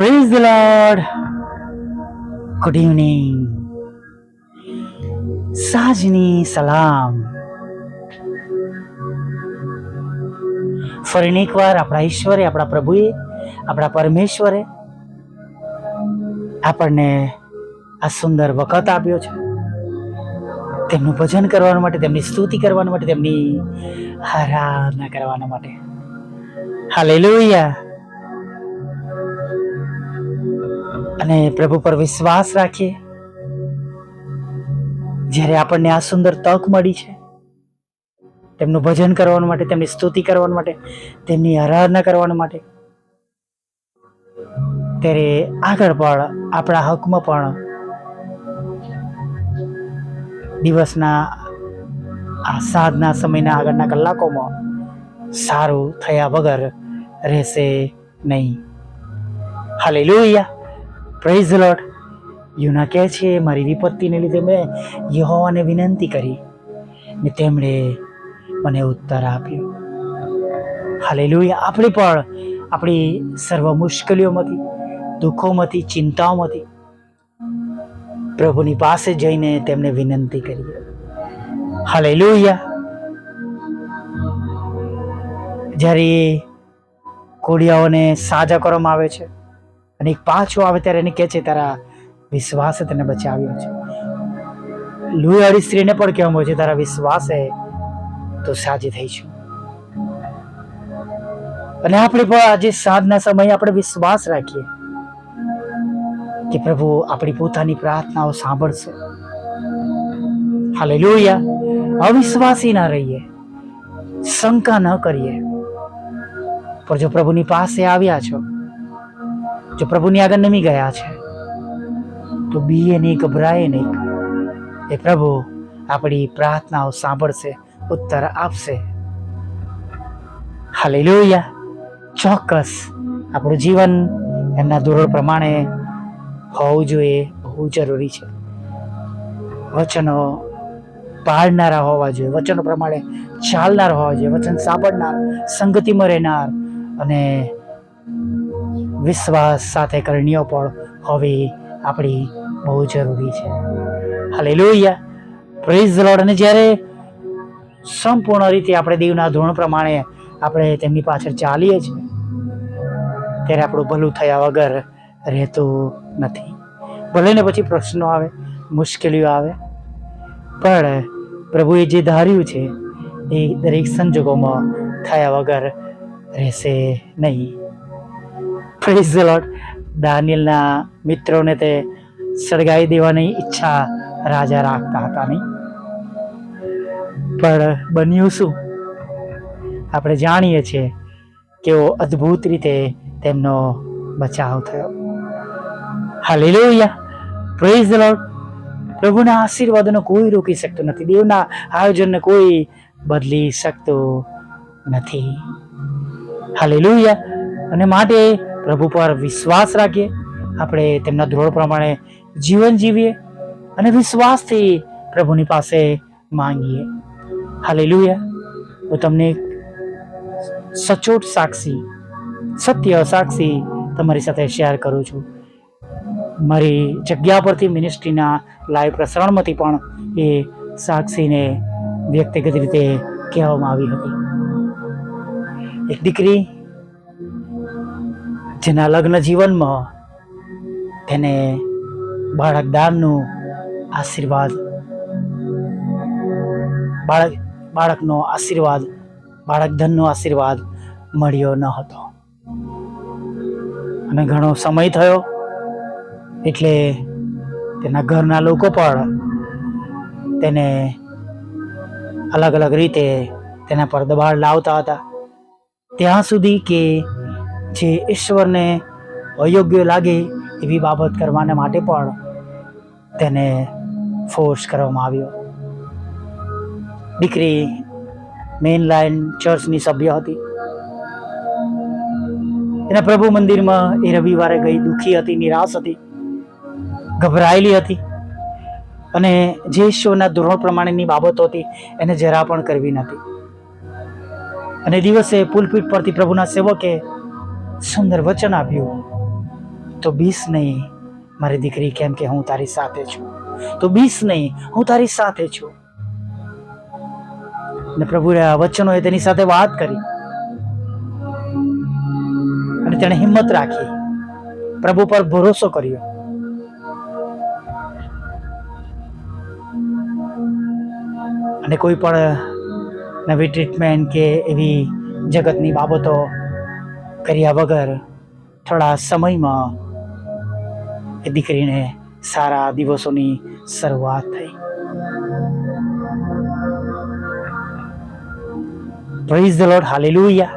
Praise the lord good evening સાજની સલામ ફરીને એકવાર આપણા ઈશ્વરે, આપણા પ્રભુએ, આપણા પરમેશ્વરે આપણને આ સુંદર વખત આપ્યો છે. તેમનું ભજન કરવા માટે, તેમની સ્તુતિ કરવા માટે, તેમની આરાધના કરવાના માટે. હાલેલુયા અને પ્રભુ પર વિશ્વાસ રાખીએ. જ્યારે આપણને આ સુંદર તક મળી છે, તેમનું ભજન કરવા માટે, તેમની સ્તુતિ કરવા માટે, તેમની આરાધના કરવા માટે, ત્યારે આગળ પણ આપણા હકમાં પણ દિવસના આ સાધના સમયના આગળના કલાકોમાં સારું થયા વગર રહેશે નહીં. હાલેલુયા. પ્રેઝ લોટ યુના કહે છે, મારી વિપત્તિને લીધે મેં યહોવાને વિનંતી કરી ને તેમણે મને ઉત્તર આપ્યો. હાલે લોહી આપણે પણ, આપણી સર્વ મુશ્કેલીઓમાંથી, દુઃખોમાંથી, ચિંતાઓમાંથી પ્રભુની પાસે જઈને તેમને વિનંતી કરીએ. હાલેલુયા જ્યારે કોડિયાઓને સાજા કરવામાં આવે છે અને એક પાછો આવે ત્યારે એને કહે છે, તારા વિશ્વાસે તને બચાવ્યો છે. લુહારી સ્ત્રીને પણ કહેવામાં છે, તારા વિશ્વાસે તો સાજી થઈ છું. અને આપણે પણ આજે સાંજના સમયે આપણે વિશ્વાસ રાખીએ કે પ્રભુ આપણી પોતાની પ્રાર્થનાઓ સાંભળશે. હાલે લોહિયા અવિશ્વાસી ના રહીએ. શંકા ન કરીએ. પણ જો પ્રભુની પાસે આવ્યા છો જો પ્રભુની આગળ નમી ગયા છે, તો બીએ નહીં ગભરાય નહીં. એ પ્રભુ આપણી પ્રાર્થનાઓ સાંભળશે, ઉત્તર આપશે. હાલેલુયા. ચોક્કસ. આપણું જીવન એમના ધોરણ પ્રમાણે હોવું જોઈએ બહુ જરૂરી છે. વચનો પાળનારા હોવા જોઈએ, વચનો પ્રમાણે ચાલનાર હોવા જોઈએ, વચન સાંભળનાર, સંગતિમાં રહેનાર અને વિશ્વાસ સાથે કરણીઓ પણ હોવી આપણી બહુ જરૂરી છે. હાલે લોહિયા પ્રેઝ લોડ અને જ્યારે સંપૂર્ણ રીતે આપણે દેવના ધોરણ પ્રમાણે આપણે તેમની પાછળ ચાલીએ છીએ, ત્યારે આપણું ભલું થયા વગર રહેતું નથી. ભલે ને પછી પ્રશ્નો આવે, મુશ્કેલીઓ આવે, પણ પ્રભુએ જે ધાર્યું છે, એ દરેક સંજોગોમાં થયા વગર રહેશે નહીં. પ્રેઝ લોટ દાનિયલના મિત્રોને તે સળગાવી દેવાની ઈચ્છા રાજા રાખતા હતા નહીં. પણ બન્યું શું? આપણે જાણીએ છીએ કેવો અદ્ભુત રીતે તેમનો બચાવ થયો. હાલેલુયા પ્રેઝ લોટ પ્રભુના આશીર્વાદોને કોઈ રોકી શકતું નથી. દેવના આયોજનને કોઈ બદલી શકતું નથી. હાલેલુયા અને માટે પ્રભુ પર વિશ્વાસ રાખીએ. આપણે તેમના ધોરણ પ્રમાણે જીવન જીવીએ અને વિશ્વાસથી પ્રભુની પાસે માંગીએ. હાલે લુયા હું તમને સચોટ સાક્ષી, સત્ય સાક્ષી તમારી સાથે શેર કરું છું. મારી જગ્યા પરથી મિનિસ્ટ્રીના લાઈવ પ્રસારણમાંથી પણ એ સાક્ષીને વ્યક્તિગત રીતે કહેવામાં આવી હતી. એક દીકરી જેના લગ્ન જીવનમાં તેને બાળક દાનનું આશીર્વાદ, બાળક, બાળકનો આશીર્વાદ, બાળક ધનનો આશીર્વાદ મળ્યો ન હતો. અને ઘણો સમય થયો એટલે તેના ઘરના લોકો પણ તેને અલગ અલગ રીતે તેના પર દબાણ લાવતા હતા. ત્યાં સુધી કે જે ઈશ્વરને અયોગ્ય લાગે એવી બાબત કરવાને માટે પણ તેને ફોર્સ કરવામાં આવ્યો. દીકરી મેઇન લાઇન ચર્ચની સભ્ય હતી. એના પ્રભુ મંદિરમાં એ રવિવારે ગઈ દુઃખી હતી, નિરાશ હતી, ગભરાયેલી હતી અને જે ઈશ્વરના ધોરણ પ્રમાણેની બાબતો હતી એને જરા પણ કરવી નથી અને દિવસે પુલપીઠ પરથી પ્રભુના સેવકે સુંદર વચન આપ્યું. તો બીસ નહીં, મારી દીકરી કેમ કે હું તારી સાથે છું. તો બીસ નહીં, હું તારી સાથે છું. ને પ્રભુએ આ વચનોએ તેની સાથે વાત કરી. અને તેણે હિંમત રાખી. પ્રભુ પર ભરોસો કર્યો. અને કોઈ પણ નવી ટ્રીટમેન્ટ કે એવી જગતની બાબતો કર્યા વગર થોડા સમયમાં એ દીકરીને સારા દિવસોની શરૂઆત થઈ. પ્રેઝ ધ લોર્ડ હાલેલુયા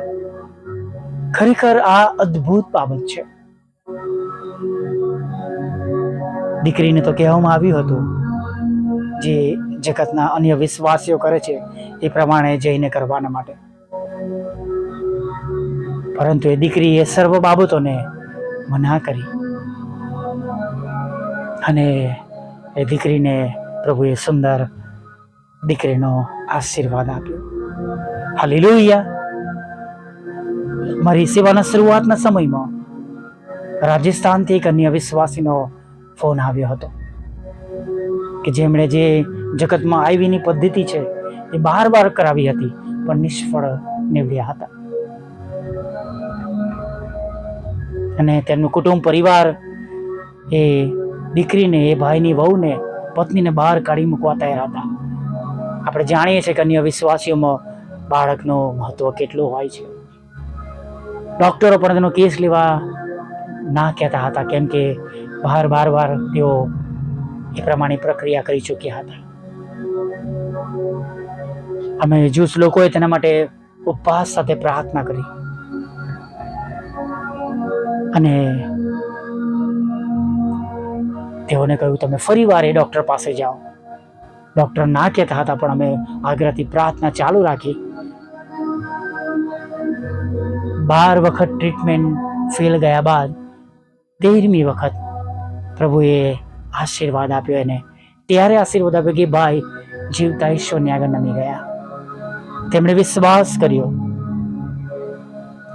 ખરેખર આ અદ્ભુત બાબત છે. દીકરીને તો કહેવામાં આવ્યું હતું જે જગતના અન્ય વિશ્વાસીઓ કરે છે એ પ્રમાણે જઈને કરવાના માટે. પરંતુ એ દીકરીએ સર્વ બાબતોને મના કરી. અને એ દીકરીને પ્રભુએ સુંદર દીકરીનો આશીર્વાદ આપ્યો. હાલેલુયા. મારી સેવાના શરૂઆતના સમયમાં રાજસ્થાનથી એક અન્ય વિશ્વાસીનો ફોન આવ્યો હતો કે જેમણે જે જગતમાં આઈવીની પદ્ધતિ છે એ બાર બાર કરાવી હતી, પણ નિષ્ફળ નીવડ્યા હતા. અને તેમનું કુટુંબ પરિવાર એ દીકરીને, એ ભાઈની વહુને, પત્નીને બહાર કાઢી મૂકવા તૈયાર હતા. આપણે જાણીએ છીએ કે અન્ય વિશ્વાસીઓમાં બાળકનું મહત્વ કેટલું હોય છે. ડૉક્ટરો પણ તેનો કેસ લેવા ના કહેતા હતા, કેમ કે બહાર બાર વાર તેઓ એ પ્રમાણે પ્રક્રિયા કરી ચૂક્યા હતા. અમે જૂસ લોકોએ તેના માટે ઉપવાસ સાથે પ્રાર્થના કરી. અને તેઓને કહ્યું, તમે ફરી વાર એ ડૉક્ટર પાસે જાઓ. ડૉક્ટર ના કહેતા હતા, પણ અમે આગ્રહથી પ્રાર્થના ચાલુ રાખી. બાર વખત ટ્રીટમેન્ટ ફેલ ગયા બાદ તેરમી વખત પ્રભુએ આશીર્વાદ આપ્યો એને ત્યારે આશીર્વાદ આપ્યો કે, ભાઈ, જીવતા ઈશ્વરની આગળ નમી ગયા. તેમણે વિશ્વાસ કર્યો.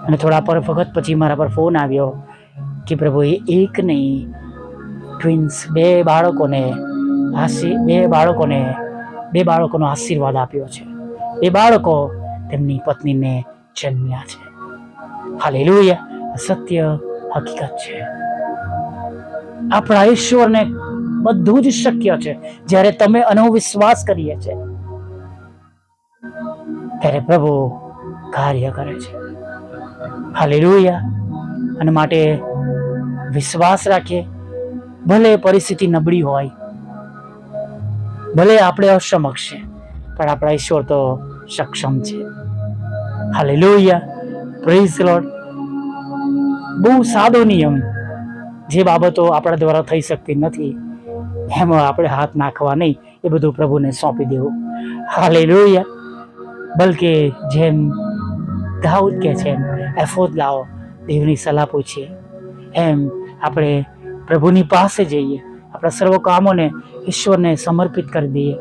અને થોડા પર વખત પછી મારા પર ફોન આવ્યો. કે પ્રભુએ એક નહીં ટ્વિન્સ બે બાળકોને આશી, બે બાળકોને, બે બાળકોનો આશીર્વાદ આપ્યો છે. એ બાળકો તેમની પત્નીને જન્મ્યા છે. હાલેલુયા. સત્ય હકીકત છે. આપણા ઈશ્વરને બધું જ શક્ય છે. જ્યારે તમે અનો વિશ્વાસ કરીએ છે ત્યારે પ્રભુ કાર્ય કરે છે. હાલેલુયા. અને માટે વિશ્વાસ રાખીએ ભલે પરિસ્થિતિ નબળી હોય. ભલે આપણે અસમક્ષ છે, પણ આપણા ઈશ્વર તો સક્ષમ છે. હાલેલુયા પ્રેઝ લોર્ડ બહુ સાદો નિયમ જે બાબતો આપણા દ્વારા થઈ શકતી નથી, એમાં આપણે હાથ નાખવા નહીં, એ બધું પ્રભુને સોંપી દેવું. હાલે લોહિયા બલકે જેમ દાઉદ કે છે એમ, એફોદ લાવો, દેવની સલાહ પૂછીએ. એમ આપણે પ્રભુની પાસે જઈએ. આપણા સર્વ કામોને ઈશ્વરને સમર્પિત કરી દઈએ.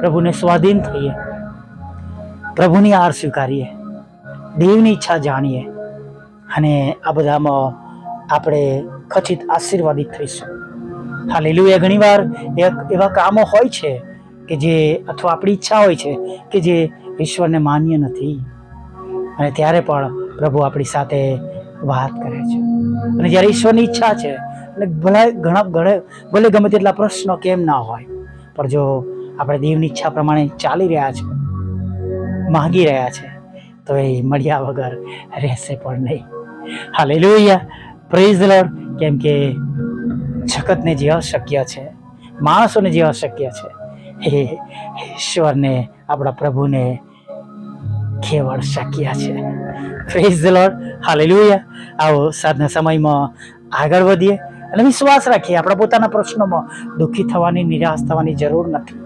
પ્રભુને સ્વાધીન થઈએ. પ્રભુની આર સ્વીકારીએ. દેવની ઈચ્છા જાણીએ. અને આ બધામાં આપણે ખચિત આશીર્વાદિત થઈશું. હા લીલું એ ઘણીવાર એવા કામો હોય છે કે જે અથવા આપણી ઈચ્છા હોય છે કે જે ઈશ્વરને માન્ય નથી. અને ત્યારે પણ પ્રભુ આપણી સાથે વાત કરે છે. અને જ્યારે ઈશ્વરની ઈચ્છા છે, અને ભલે ઘણા ઘણે ભલે ગમે તેટલા પ્રશ્નો કેમ ના હોય, પણ જો આપણે દેવની ઈચ્છા પ્રમાણે ચાલી રહ્યા છે, માગી રહ્યા છે, તો એ મળ્યા વગર રહેશે પણ નહીં. હાલેલુયા પ્રેઝ લોર્ડ કેમ કે જગતને જે અશક્ય છે, માણસોને જે અશક્ય છે, એ ઈશ્વરને, આપણા પ્રભુને કેવળ શક્ય છે. પ્રેઝ લોર્ડ હાલેલુયા આવો સાધના સમયમાં આગળ વધીએ અને વિશ્વાસ રાખીએ આપણા પોતાના પ્રશ્નોમાં. દુઃખી થવાની, નિરાશ થવાની જરૂર નથી.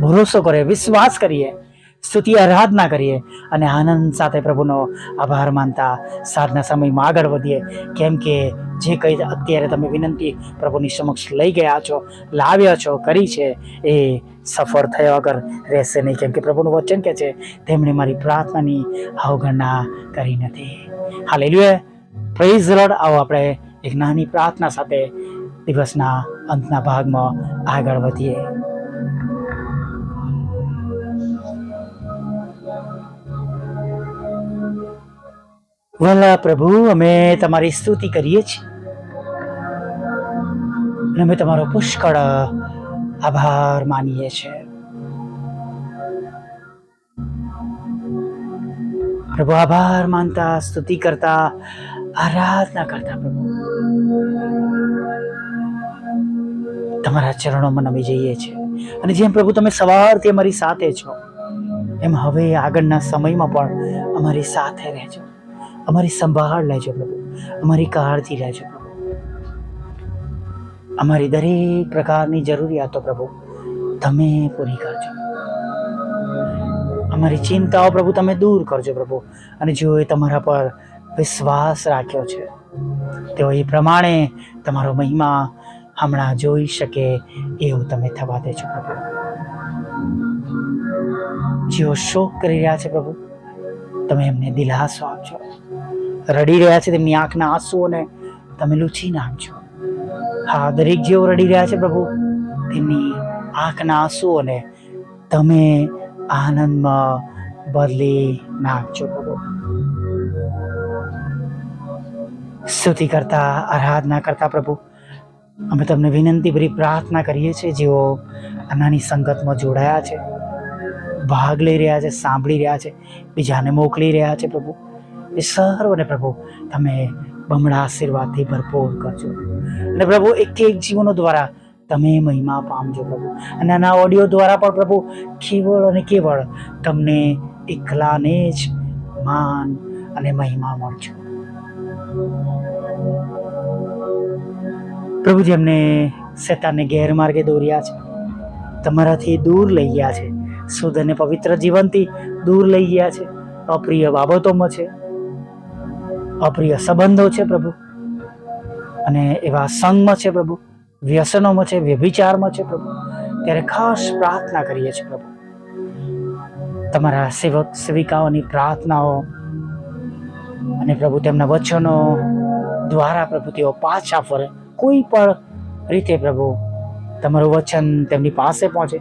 ભરોસો કરીએ, વિશ્વાસ કરીએ. સ્તુતિ, આરાધના કરીએ અને આનંદ સાથે પ્રભુનો આભાર માનતા સાધના સમયમાં આગળ વધીએ. કેમ કે જે કંઈ અત્યારે તમે વિનંતી પ્રભુની સમક્ષ લઈ ગયા છો, લાવ્યા છો, કરી છે, એ સફળ થયા વગર રહેશે નહીં. કેમ કે પ્રભુનું વચન કે છે, તેમણે મારી પ્રાર્થનાની અવગણના કરી નથી. હાલેલુયા. પ્રેઝ રોડ આવો આપણે એક નાની પ્રાર્થના સાથે દિવસના અંતના ભાગમાં આગળ વધીએ. વલ્લા પ્રભુ, અમે તમારી સ્તુતિ કરીએ છીએ. અમે તમારો પુષ્કળ આભાર માનીએ છીએ. પ્રભુ, આભાર માનતા, સ્તુતિ કરતા, આરાધના કરતા પ્રભુ. તમારા ચરણોમાં નમી જઈએ છીએ. અને જેમ પ્રભુ તમે સવારથી અમારી સાથે છો, એમ હવે આગળના સમયમાં પણ અમારી સાથે રહેજો. અમારી સંભાળ લેજો પ્રભુ. અમારી કાળજી લેજો પ્રભુ. અમારી દરેક પ્રકારની જરૂરિયાતો પ્રભુ, તમે પૂરી કરજો. અમારી ચિંતાઓ પ્રભુ, તમે દૂર કરજો પ્રભુ. અને જેઓએ તમારા પર વિશ્વાસ રાખ્યો છે, તેઓ એ પ્રમાણે તમારો મહિમા હમણાં જોઈ શકે એવું તમે થવા દેજો પ્રભુ. જેઓ શોક કરી રહ્યા છે પ્રભુ, તમે એમને દિલાસો આપજો. રડી રહ્યા છે તેમની આંખના આંસુઓને તમે લૂછી નાખજો હા, દરેક જેઓ રડી રહ્યા છે પ્રભુ. તેમની આંખના આંસુઓને તમે આનંદમાં બદલી નાખજો પ્રભુ. સ્તુતિ કરતા, આરાધના કરતા પ્રભુ. અમે તમને વિનંતી ભરી પ્રાર્થના કરીએ છીએ, જેઓ આ નાની સંગતમાં જોડાયા છે, ભાગ લઈ રહ્યા છે, સાંભળી રહ્યા છે, બીજાને મોકલી રહ્યા છે પ્રભુ. એ સર્વને પ્રભુ તમે બમણા આશીર્વાદથી ભરપૂર કરજો. અને પ્રભુ એક એક જીવનો દ્વારા તમે મહિમા પામજો પ્રભુ. અને આના ઓડિયો દ્વારા પણ પ્રભુ કેવળ અને કેવળ તમને એકલાને જ માન અને મહિમા મળજો. પ્રભુ જેમને શેતાનને ગેરમાર્ગે દોર્યા છે, તમારાથી દૂર લઈ ગયા છે, શુદ્ધ અને પવિત્ર જીવનથી દૂર લઈ ગયા છે, અપ્રિય બાબતોમાં છે અપ્રિય સંબંધો છે પ્રભુ. અને એવા સંગમાં છે પ્રભુ. વ્યસનોમાં છે, વ્યભિચારમાં છે પ્રભુ. ત્યારે ખાસ પ્રાર્થના કરીએ છીએ પ્રભુ. તમારા સેવક, સેવિકાઓની પ્રાર્થનાઓ અને પ્રભુ તેમના વચનો દ્વારા પ્રભુ તેઓ પાછા ફરે. કોઈ પણ રીતે પ્રભુ તમારું વચન તેમની પાસે પહોંચે,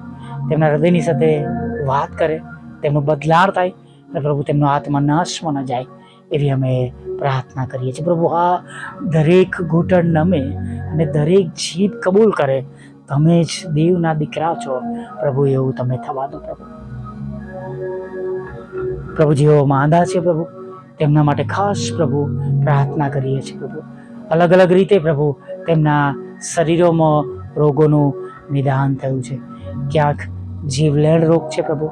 તેમના હૃદયની સાથે વાત કરે, તેમનું બદલાણ થાય અને પ્રભુ તેમનો આત્મા નાશમાં ન જાય. એવી અમે પ્રાર્થના કરીએ છીએ. પ્રભુ, આ દરેક ઘૂંટણ નમે અને દરેક જીભ કબૂલ કરે, તમે જ દેવના દીકરા છો. પ્રભુ, એવું તમે થવા દો પ્રભુ. પ્રભુ, જેઓ માંદા છે પ્રભુ, તેમના માટે ખાસ પ્રભુ પ્રાર્થના કરીએ છીએ પ્રભુ. અલગ અલગ રીતે પ્રભુ, તેમના શરીરોમાં રોગોનું નિદાન થયું છે. ક્યાંક જીવલેણ રોગ છે પ્રભુ.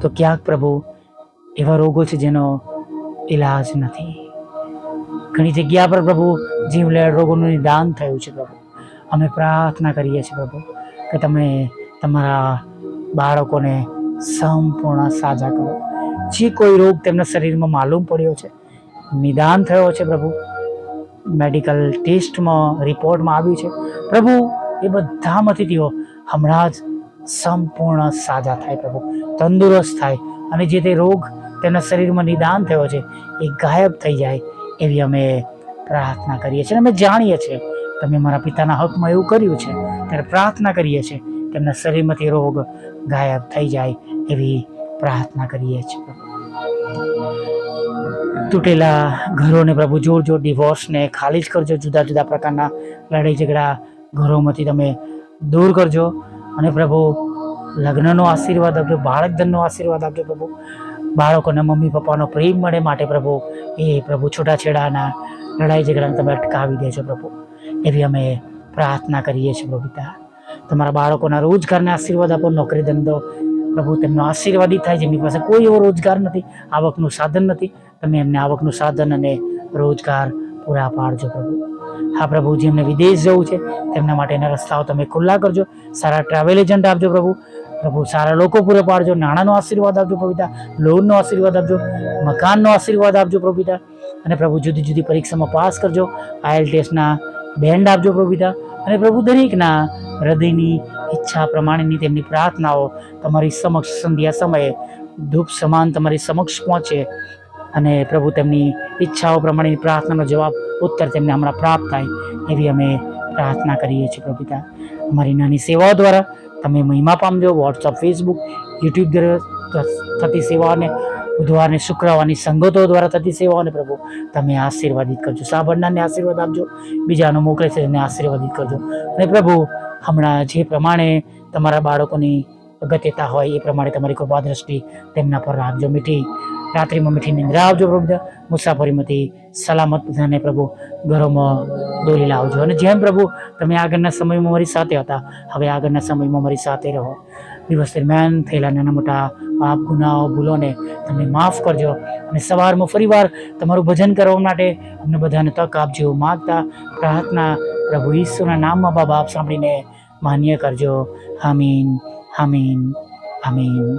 તો ક્યાંક પ્રભુ એવા રોગો છે જેનો ઈલાજ નથી. ઘણી જગ્યા પર પ્રભુ જીવલેણ રોગોનું નિદાન થયું છે પ્રભુ. અમે પ્રાર્થના કરીએ છીએ પ્રભુ કે તમે તમારા બાળકોને સંપૂર્ણ સાજા કરો. જે કોઈ રોગ તેમના શરીરમાં માલુમ પડ્યો છે, નિદાન થયો છે પ્રભુ. મેડિકલ ટેસ્ટમાં, રિપોર્ટમાં આવ્યું છે. પ્રભુ, એ બધામાંથી તેઓ હમણાં જ સંપૂર્ણ સાજા થાય પ્રભુ. તંદુરસ્ત થાય અને જે તે રોગ તેમના શરીરમાં નિદાન થયો છે, એ ગાયબ થઈ જાય એવી અમે પ્રાર્થના કરીએ છીએ અને અમે જાણીએ છીએ. તમે મારા પિતાના હકમાં એવું કર્યું છે, ત્યારે પ્રાર્થના કરીએ છીએ, તેમના શરીરમાંથી રોગ ગાયબ થઈ જાય એવી પ્રાર્થના કરીએ છીએ. તૂટેલા ઘરોને પ્રભુ જોર જોર ડિવોર્સને ખાલી જ કરજો, જુદા જુદા પ્રકારના લડાઈ ઝઘડા ઘરોમાંથી તમે દૂર કરજો અને પ્રભુ લગ્નનો આશીર્વાદ આપજો બાળક ધનનો આશીર્વાદ આપજો પ્રભુ. બાળકોને મમ્મી પપ્પાનો પ્રેમ મળે માટે પ્રભુ, એ પ્રભુ છૂટાછેડાના લડાઈ ઝઘડાને તમે અટકાવી દેજો પ્રભુ. એવી અમે પ્રાર્થના કરીએ છીએ પ્રભુ પિતા. તમારા બાળકોના રોજગારને આશીર્વાદ આપો, નોકરી ધંધો. પ્રભુ, તેમનો આશીર્વાદી થાય જેમની પાસે કોઈ એવો રોજગાર નથી, આવકનું સાધન નથી. તમે એમને આવકનું સાધન અને રોજગાર પૂરા પાડજો પ્રભુ. હા પ્રભુ જેમને વિદેશ જવું છે, તેમના માટેના રસ્તાઓ તમે ખુલ્લા કરજો. સારા ટ્રાવેલ એજન્ટ આપજો પ્રભુ. પ્રભુ, સારા લોકો પૂરા પાડજો, નાણાંનો આશીર્વાદ આપજો પ્રભુતા લોનનો આશીર્વાદ આપજો, મકાનનો આશીર્વાદ આપજો પ્રભુતા અને પ્રભુ, જુદી જુદી પરીક્ષામાં પાસ કરજો, આઈએલ ટેસ્ટના બેન્ડ આપજો પ્રભુતા અને પ્રભુ, દરેકના હૃદયની ઈચ્છા પ્રમાણેની તેમની પ્રાર્થનાઓ તમારી સમક્ષ સંધ્યા સમયે, ધૂપ સમાન તમારી સમક્ષ પહોંચે, અને પ્રભુ, તેમની ઈચ્છાઓ પ્રમાણેની પ્રાર્થનાનો જવાબ ઉત્તર તેમને હમણાં પ્રાપ્ત થાય, એવી અમે પ્રાર્થના કરીએ છીએ પ્રભુ પિતા અમારી નાની સેવાઓ દ્વારા તમે મહિમા પામજો વોટ્સઅપ ફેસબુક યુટ્યુબ દ્વારા થતી સેવાઓને, બુધવારને, શુક્રવારની સંગતો દ્વારા થતી સેવાઓને પ્રભુ, તમે આશીર્વાદિત કરજો. સાંભળનારને આશીર્વાદ આપજો, બીજાનો મોકલે છે આશીર્વાદિત કરજો. અને પ્રભુ, હમણાં જે પ્રમાણે તમારા બાળકોની અગત્યતા હોય એ પ્રમાણે તમારી કૃપા દ્રષ્ટિ તેમના પર રાખજો. મીઠી રાત્રિમાં મીઠી નિંદ્રા આવજો પ્રભુ મુસાફરીમાંથી સલામત બધાને પ્રભુ ઘરોમાં દોરી લાવજો. અને જેમ પ્રભુ તમે આગળના સમયમાં મારી સાથે હતા, હવે આગળના સમયમાં મારી સાથે રહો. દિવસ દરમિયાન થયેલા નાના મોટા પાપ, ગુનાઓ ભૂલોને તમે માફ કરજો. અને સવારમાં ફરીવાર તમારું ભજન કરવા માટે અમને બધાને તક આપજો. માગતા પ્રાર્થના પ્રભુ ઈશ્વરના નામમાં બાબા આપ સાંભળીને માન્ય કરજો. આમીન આમીન આમીન.